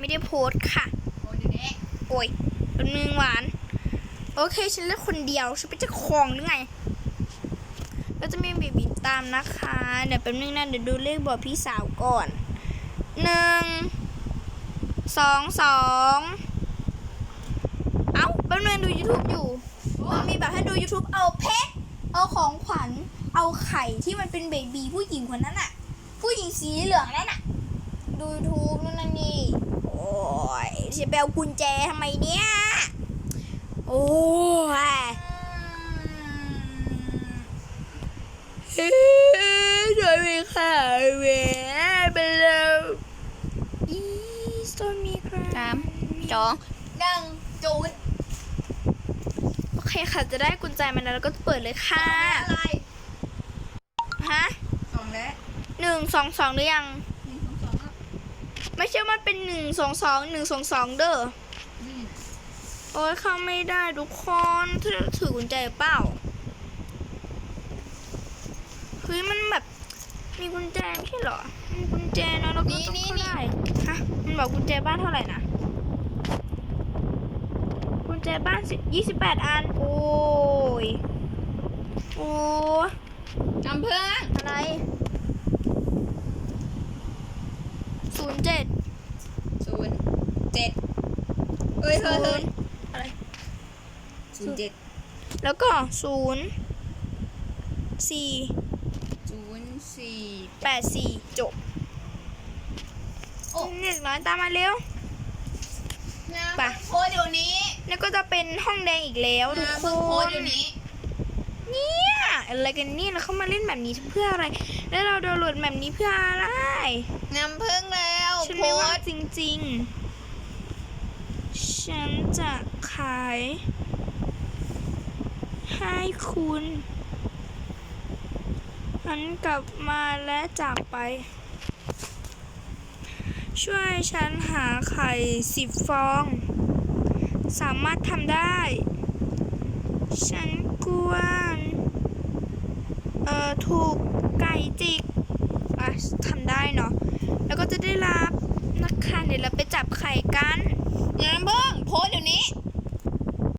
ไม่ได้โพสค่ะโอ้ยวนี้โอ้ยเป็นมือหวาน โอเค ฉันเลือกคนเดียว ฉันเป็นเจ้าของหรือไง ก็จะมีบีบีตามนะคะ เดี๋ยวแป๊บนึงนะ เดี๋ยวดูเลขบอกพี่สาวก่อน หนึ่ง สองสอง เอ้าแป๊บนึงดู YouTube อยู่ มันมีแบบให้ดู YouTube เอาเพชร เอาของขวัญ เอาไข่ที่มันเป็นเบบีผู้หญิงคนนั้นอะผู้หญิงสีเหลืองนั่นอะดู YouTube นู่นนั่นนี่ ยจะไปเอากุญแจทำไมเนี่ย โอ้ยช่วยมีค่ะเว้ไปแล้วอีสตอมีครับสามสองหนึ่งจูนโอเคค่ะ จะได้กุญแจมาแล้วแล้วก็เปิดเลยค่ะ อะไร ฮะสองแล้วหนึ่งสองสองหรือยังหนึ่งสองสองครับ ไม่ใช่มันเป็นหนึ่งสองสองหนึ่งสองสองเด้อนี่โอ้ยเข้าไม่ได้ทุกคนเธอถือกุญแจเปล่าเฮ้ยมันแบบมีกุญแจไม่ใช่เหรอ มีกุญแจนะเราก็ต้องเข้าได้ฮะมันบอกกุญแจบ้านเท่าไหร่นะกุญแจบ้านสิยี่สิบแปดอัน โอ้ย โอ้ยน้ำเพื่อนอะไรศูน ย์เจ็ดศูนย์เจ็ดเอ้ยเฮ้ยเฮ้ยอะไรศูนย์เจ็ดแล้วก็ศูนย์สี่ศูนย์สี่แปดสี่จบโอ้เด็กน้อยตามมาเร็วน้ำไปโพสต์เดี๋ยวนี้ แล้วก็จะเป็นห้องแดงอีกแล้วทุกน้ำคเพิ่งโพสนต์เดี๋ยวนี้ เนี่ยอะไรกันเนี่ยเราเข้ามาเล่นแบบนี้เพื่ออะไร แล้วเราดาวน์โหลดแบบนี้เพื่ออะไรน้ำพึ่งแล้วฉันโพไม่สว่าต์จริง ๆ ฉันจะขาย ให้คุณฉันกลับมาและจากไป ช่วยฉันหาไข่สิบฟอง สามารถทำได้ ฉันกลัวเอ่อ ถูกไก่จิกอะทำได้เนาะ แล้วก็จะได้รับนะคะเดี๋ยวเราไปจับไข่กันน้ำพึ่งโพสเดี๋ยวนี้